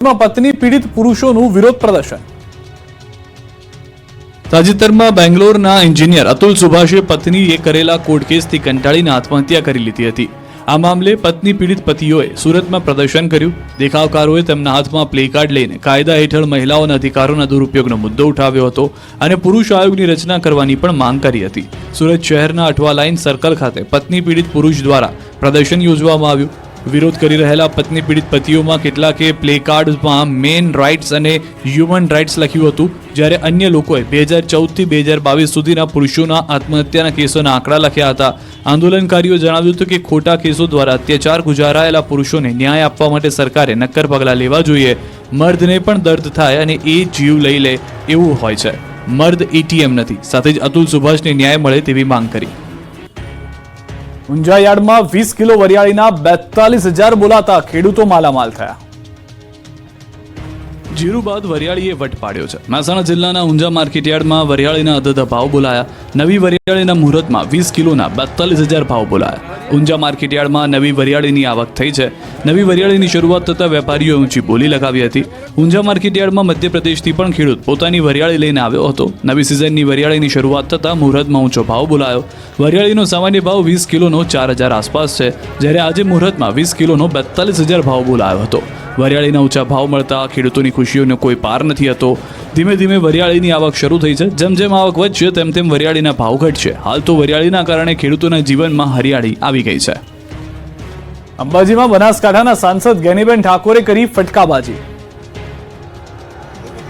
પત્ની પીડિત પુરુષોનું વિરોધ પ્રદર્શન. તાજેતરમાં બેંગ્લોરના એન્જિનિયર અતુલ સુભાષે પત્નીએ કરેલા કોર્ટ કેસથી કંટાળીને આત્મહત્યા કરી લીધી હતી. આ મામલે પત્ની પીડિત પતિઓએ સુરતમાં પ્રદર્શન કર્યું. દેખાવકારોએ તેમના હાથમાં પ્લેકાર્ડ લઈને કાયદા હેઠળ મહિલાઓના અધિકારોના દુરુપયોગનો મુદ્દો ઉઠાવ્યો હતો અને પુરુષ આયોગની રચના કરવાની પણ માંગ કરી હતી. સુરત શહેરના અઠવા લાઇન સર્કલ ખાતે પત્ની પીડિત પુરુષ દ્વારા પ્રદર્શન યોજવામાં આવ્યું. વિરોધ કરી રહેલા પત્ની પીડિત પતિઓમાં કેટલાકે પ્લેકાર્ડ્સમાં મેન રાઇટ્સ અને હ્યુમન રાઇટ્સ લખ્યું હતું, જ્યારે અન્ય લોકોએ બે હજાર ચૌદથી બે હજાર બાવીસ સુધીના પુરુષોના આત્મહત્યાના કેસોના આંકડા લખ્યા હતા. આંદોલનકારીઓ જણાવ્યું હતું કે ખોટા કેસો દ્વારા અત્યાચાર ગુજારાયેલા પુરુષોને ન્યાય આપવા માટે સરકારે નક્કર પગલાં લેવા જોઈએ. મર્દને પણ દર્દ થાય અને એ જીવ લઈ લે એવું હોય છે. મર્દ એટીએમ નથી. સાથે જ અતુલ સુભાષને ન્યાય મળે તેવી માંગ કરી. ઊંઝા યાર્ડમાં વીસ કિલો વરિયાળીના બેતાલીસ હજાર બોલાતા ખેડૂતો માલામાલ થયા. જીરું બાદ વરિયાળીએ વટ પાડ્યો છે. મહેસાણા જિલ્લાના ઊંઝા માર્કેટયાર્ડમાં વરિયાળીના અદધ ભાવ બોલાયા. નવી વરિયાળીના મુહૂર્તમાં વીસ કિલોના બેતાલીસ હજાર ભાવ બોલાયા. ઊંઝા માર્કેટયાર્ડમાં નવી વરિયાળીની આવક થઈ છે. નવી વરિયાળીની શરૂઆત થતાં વેપારીઓએ ઊંચી બોલી લગાવી હતી. ઊંઝા માર્કેટયાર્ડમાં મધ્યપ્રદેશથી પણ ખેડૂત પોતાની વરિયાળી લઈને આવ્યો હતો. નવી સિઝનની વરિયાળીની શરૂઆત થતાં મુહૂર્તમાં ઊંચો ભાવ બોલાયો. વરિયાળીનો સામાન્ય ભાવ વીસ કિલોનો ચાર હજાર આસપાસ છે. જ્યારે આજે મુહૂર્તમાં વીસ કિલોનો બેતાલીસ હજાર ભાવ બોલાયો હતો. વરિયાળીના ઊંચા ભાવ મળતા ખેડૂતોની ખુશીઓનો કોઈ પાર નથી હતો. ધીમે ધીમે વરિયાળીની આવક શરૂ થઈ છે. જેમ જેમ આવક વધશે તેમ તેમ વરિયાળીના ભાવ ઘટશે. હાલ તો વરિયાળીના કારણે ખેડૂતોના જીવનમાં હરિયાળી આવી ગઈ છે. અંબાજીમાં બનાસકાંઠાના સાંસદ ગેનીબેન ઠાકોરે કરી ફટકાબાજી.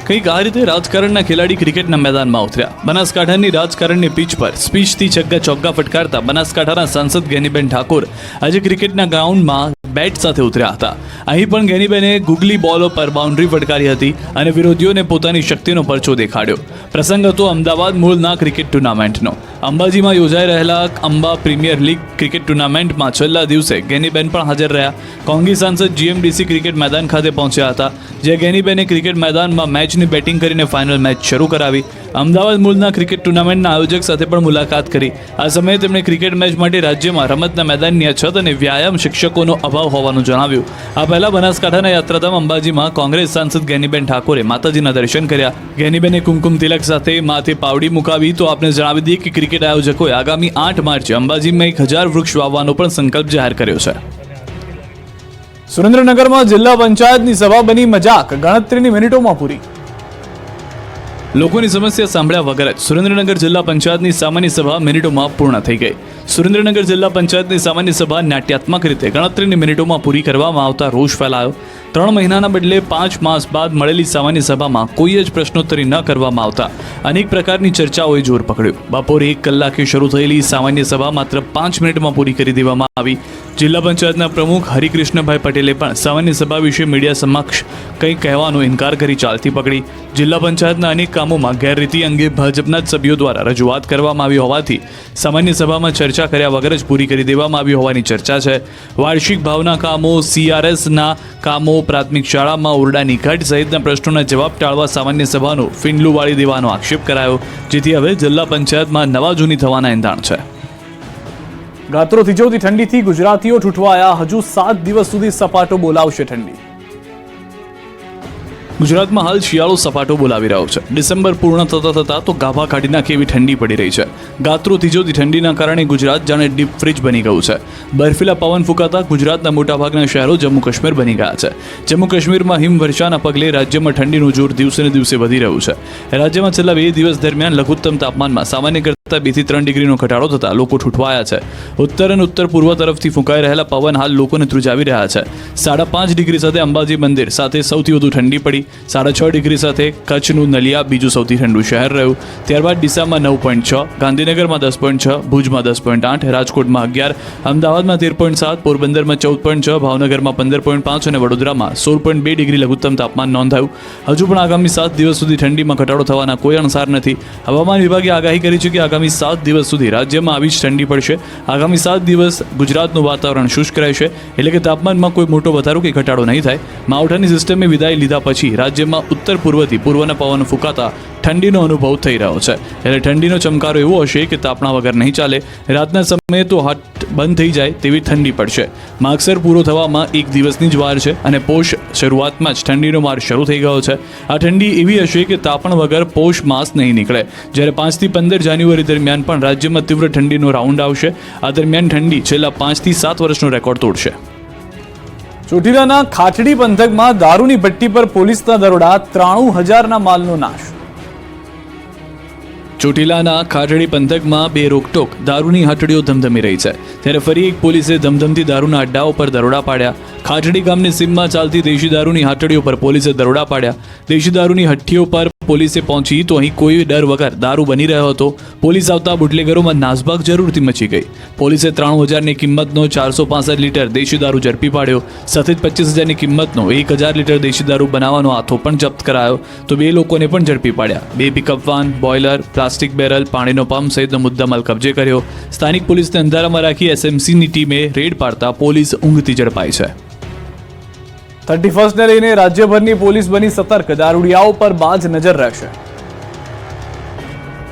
કંઈક આ રીતે રાજકારણના ખેલાડી ક્રિકેટના મેદાનમાં ઉતર્યા. બનાસકાંઠાની રાજકારણની પીચ પર સ્પીચથી છગ્ગા ચોગ્ગા ફટકારતા બનાસકાંઠાના સાંસદ ગેનીબેન ઠાકોર આજે ક્રિકેટના ગ્રાઉન્ડમાં બેટ સાથે ઉતર્યા હતા. અહીં પણ ગેનીબેને ગુગલી બોલો પર બાઉન્ડ્રી ફટકારી હતી અને વિરોધીઓને પોતાની શક્તિનો પરચો દેખાડ્યો. પ્રસંગ હતો અમદાવાદ મૂળના ક્રિકેટ ટુર્નામેન્ટનો. અંબાજીમાં યોજાઈ રહેલા અંબા પ્રીમિયર લીગ ક્રિકેટ ટુર્નામેન્ટમાં છેલ્લા દિવસે ગેનીબેન પણ હાજર રહ્યા. કોંગી સાંસદ જીએમડીસી ક્રિકેટ મેદાન ખાતે પહોંચ્યા હતા જ્યાં ગેનીબેને ક્રિકેટ મેદાનમાં મેચની બેટિંગ કરીને ફાઇનલ મેચ શરૂ કરાવી. અમદાવાદ મૂળના ક્રિકેટ ટુર્નામેન્ટના આયોજક સાથે પણ મુલાકાત કરી. આ સમયે તેમણે ક્રિકેટ મેચ માટે રાજ્યમાં રમતના મેદાનની અછત અને વ્યાયામ શિક્ષકોનો અભાવ હોવાનું જણાવ્યું. આ પહેલા બનાસકાંઠાના યાત્રાધામ અંબાજીમાં કોંગ્રેસ સાંસદ ગેનીબેન ઠાકોરે માતાજીના દર્શન કર્યા. ગેનીબેને કુમકુમ તિલક સાથે માથે પાવડી મુકાવી તો આપને જણાવી દઈએ કે ક્રિકેટ આયોજકોએ આગામી આઠ માર્ચે અંબાજીમાં એક હજાર વૃક્ષ વાવવાનો પણ સંકલ્પ જાહેર કર્યો છે. સુરેન્દ્રનગરમાં જિલ્લા પંચાયતની સભા બની મજાક. ગણતરીની મિનિટોમાં પૂરી. લોકોની સમસ્યા સાંભળ્યા વગર જ સુરેન્દ્રનગર જિલ્લા પંચાયતની સામાન્ય સભા મિનિટોમાં પૂર્ણ થઈ ગઈ. સુરેન્દ્રનગર જિલ્લા પંચાયતની સામાન્ય સભા નાટ્યાત્મક રીતે ગણતરીની મિનિટોમાં પૂરી કરવામાં આવતા રોષ ફેલાયો. ત્રણ મહિનાના બદલે પાંચ માસ બાદ મળેલી સામાન્ય સભામાં કોઈ જ પ્રશ્નોત્તરી ન કરવામાં આવતા. અનેક પ્રકારની ચર્ચાઓએ જોર પકડ્યું. બપોરે એક કલાકે શરૂ થયેલી સામાન્ય સભા માત્ર પાંચ મિનિટમાં પૂરી કરી દેવામાં આવી. જિલ્લા પંચાયતના પ્રમુખ હરિકૃષ્ણભાઈ પટેલે પણ સામાન્ય સભા વિશે મીડિયા સમક્ષ કંઈ કહેવાનો ઇનકાર કરી ચાલતી પકડી. જિલ્લા પંચાયતના અનેક કામોમાં ગેરરીતિ અંગે ભાજપના જ સભ્યો દ્વારા રજૂઆત કરવામાં આવી હોવાથી સામાન્ય સભામાં ચર્ચા કર્યા વગર જ પૂરી કરી દેવામાં આવી હોવાની ચર્ચા છે. વાર્ષિક ભાવના કામો સીઆરએસના કામો પ્રાથમિક શાળામાં ઓરડાની ઘટ સહિતના પ્રશ્નોના જવાબ ટાળવા સામાન્ય સભાનું ફીંડલું વાળી દેવાનો આક્ષેપ કરાયો, જેથી હવે જિલ્લા પંચાયતમાં નવા જૂની થવાના એંધાણ છે. ગાત્રો થીજવતી ઠંડીથી ગુજરાતીઓ ઠૂઠવાયા. હજુ સાત દિવસ સુધી સપાટો બોલાવશે ઠંડી. ગુજરાતમાં હાલ શિયાળો સપાટો બોલાવી રહ્યો છે. ડિસેમ્બર પૂર્ણ થતા થતાં તો ગાભા કાઢી નાખે એવી ઠંડી પડી રહી છે. ગાત્રો થીજોતી ઠંડીના કારણે ગુજરાત જાણે ડીપ ફ્રીજ બની ગયું છે. બર્ફીલા પવન ફૂંકાતા ગુજરાતના મોટાભાગના શહેરો જમ્મુ કાશ્મીર બની ગયા છે. જમ્મુ કાશ્મીરમાં હિમવર્ષાના પગલે રાજ્યમાં ઠંડીનું જોર દિવસે ને દિવસે વધી રહ્યું છે. રાજ્યમાં છેલ્લા બે દિવસ દરમિયાન લઘુત્તમ તાપમાનમાં સામાન્ય કરતાં બેથી ત્રણ ડિગ્રીનો ઘટાડો થતાં લોકો ઠૂંઠવાયા છે. ઉત્તર અને ઉત્તર પૂર્વ તરફથી ફૂંકાઈ રહેલા પવન હાલ લોકોને ધ્રુજાવી રહ્યા છે. સાડા પાંચ ડિગ્રી સાથે અંબાજી મંદિર સાથે સૌથી વધુ ઠંડી પડી. સાડા છ ડિગ્રી સાથે કચ્છનું નલિયા બીજું સૌથી ઠંડુ શહેર રહ્યું. ત્યારબાદ ડીસામાં નવ પોઈન્ટ છ, ગાંધીનગરમાં દસ પોઈન્ટ છ, ભુજમાં દસ પોઈન્ટ આઠ, રાજકોટમાં અગિયાર, અમદાવાદમાં તેર પોઈન્ટ સાત, પોરબંદરમાં ચૌદ પોઈન્ટ છ, ભાવનગરમાં પંદર પોઈન્ટ પાંચ અને વડોદરામાં સોળ પોઈન્ટ બે ડિગ્રી લઘુત્તમ તાપમાન નોંધાયું. હજુ પણ આગામી સાત દિવસ સુધી ઠંડીમાં ઘટાડો થવાના કોઈ અણસાર નથી. હવામાન વિભાગે આગાહી કરી છે કે આગામી સાત દિવસ સુધી રાજ્યમાં આવી જ ઠંડી પડશે. આગામી સાત દિવસ ગુજરાતનું વાતાવરણ શુષ્ક રહેશે. એટલે કે તાપમાનમાં કોઈ મોટો વધારો કે ઘટાડો નહીં થાય. માવઠાની સિસ્ટમે વિદાય લીધા પછી રાજ્યમાં ઉત્તર પૂર્વથી પૂર્વના પવન ફૂંકાતા ઠંડીનો અનુભવ થઈ રહ્યો છે. એટલે ઠંડીનો ચમકારો એવો હશે કે તાપણા વગર નહીં ચાલે. રાતના સમયે તો હાટ બંધ થઈ જાય તેવી ઠંડી પડશે. માગસર પૂરો થવામાં એક દિવસની જ વાર છે અને પોષ શરૂઆતમાં જ ઠંડીનો માર શરૂ થઈ ગયો છે. આ ઠંડી એવી હશે કે તાપણ વગર પોષ માસ નહીં નીકળે. જ્યારે પાંચથી પંદર જાન્યુઆરી દરમિયાન પણ રાજ્યમાં તીવ્ર ઠંડીનો રાઉન્ડ આવશે. આ દરમિયાન ઠંડી છેલ્લા પાંચથી સાત વર્ષનો રેકોર્ડ તોડશે. ચોટીલાના ખાટડી પંથકમાં દારૂની ભટ્ટી પર પોલીસના દરોડા ત્રાણું હજારના માલનો નાશ. ચોટીલાના ખાટડી પંથકમાં બે રોકટોક દારૂની હટડીઓ ધમધમી રહી છે. ત્યારે ફરી એક પોલીસે ધમધમતી દારૂના અડ્ડાઓ પર દરોડા પાડ્યા. ખાટડી ગામની સીમમાં ચાલતી દેશી દારૂની હાટડીઓ પર પોલીસે દરોડા પાડ્યા. દેશી દારૂની હઠ્ઠીઓ પર પોલીસે પહોંચી તો અહીં કોઈ ડર વગર દારૂ બની રહ્યો હતો. પોલીસ આવતા બુટલેગરોમાં નાસભાગ જરૂરથી મચી ગઈ. પોલીસે ત્રણ હજારની કિંમતનો ચારસો પાસઠ લીટર દેશી દારૂ ઝડપી પાડ્યો. સાથે જ પચીસ હજારની કિંમતનો એક હજાર લીટર દેશી દારૂ બનાવવાનો હાથો પણ જપ્ત કરાયો. તો બે લોકોને પણ ઝડપી પાડ્યા. બે pickup van boiler plastic barrel પાણીનો પંપ સહિતનો મુદ્દામાલ કબજે કર્યો. સ્થાનિક પોલીસને અંધારામાં રાખી એસએમસીની ટીમે રેડ પાડતા પોલીસ ઊંઘથી ઝડપાઈ છે. થર્ટી ફર્સ્ટને લઈને રાજ્યભરની પોલીસ બની સતર્ક. દારૂડિયાઓ પર બાજ નજર રહેશે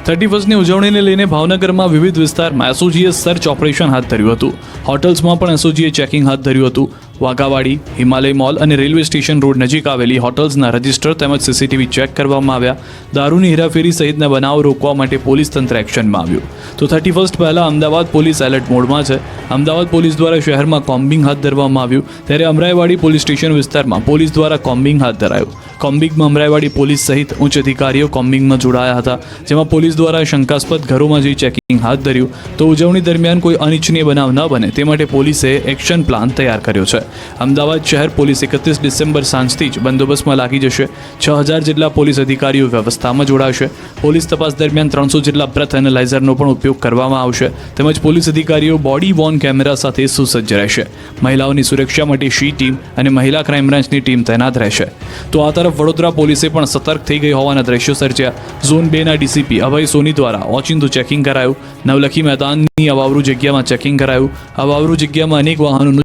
થર્ટી ફર્સ્ટની ઉજવણીને લઈને ભાવનગરમાં વિવિધ વિસ્તારમાં એસઓજીએ સર્ચ ઓપરેશન હાથ ધર્યું હતું. હોટલ્સમાં પણ એસઓજીએ ચેકિંગ હાથ ધર્યું હતું. વાઘાવાડી, હિમાલય મોલ અને રેલવે સ્ટેશન રોડ નજીક આવેલી હોટલ્સના રજિસ્ટર તેમજ સીસીટીવી ચેક કરવામાં આવ્યા. દારૂની હેરાફેરી સહિતના બનાવો રોકવા માટે પોલીસ તંત્ર એક્શનમાં આવ્યું. તો થર્ટી ફર્સ્ટ પહેલાં અમદાવાદ પોલીસ એલર્ટ મોડમાં છે. અમદાવાદ પોલીસ દ્વારા શહેરમાં કોમ્બિંગ હાથ ધરવામાં આવ્યું. ત્યારે અમરાઈવાડી પોલીસ સ્ટેશન વિસ્તારમાં પોલીસ દ્વારા કોમ્બિંગ હાથ ધરાયું. કોમ્બિંગમાં અમરાઈવાડી પોલીસ સહિત ઉચ્ચ અધિકારીઓ કોમ્બિંગમાં જોડાયા હતા, જેમાં પોલીસ દ્વારા શંકાસ્પદ ઘરોમાં જઈ ચેકિંગ હાથ ધર્યું. તો ઉજવણી દરમિયાન કોઈ અનિચ્છનીય બનાવ ન બને, તે માટે પોલીસે એક્શન પ્લાન તૈયાર કર્યો છે. અમદાવાદ શહેર પોલીસ એકત્રીસ ડિસેમ્બર સાંજથી જ બંદોબસ્તમાં લાગી જશે. છ હજાર જેટલા પોલીસ અધિકારીઓ વ્યવસ્થામાં જોડાશે. પોલીસ તપાસ દરમિયાન ત્રણસો જેટલા બ્રથ એનાલાઇઝરનો પણ ઉપયોગ કરવામાં આવશે. તેમજ પોલીસ અધિકારીઓ બોડી વોર્ન કેમેરા સાથે સુસજ્જ રહેશે. મહિલાઓની સુરક્ષા માટે શી ટીમ અને મહિલા ક્રાઇમ બ્રાન્ચની ટીમ તૈનાત રહેશે. તો આ તરફ વડોદરા પોલીસે પણ સતર્ક થઈ ગઈ હોવાના દ્રશ્યો સર્જ્યા. ઝોન બેના ડીસીપી અભય સોની દ્વારા ઓચિંતું ચેકિંગ કરાયું. નવલખી મેદાનની અવાવરૂ જગ્યામાં ચેકિંગ કરાયું. અવાવરૂ જગ્યામાં અનેક વાહનોનું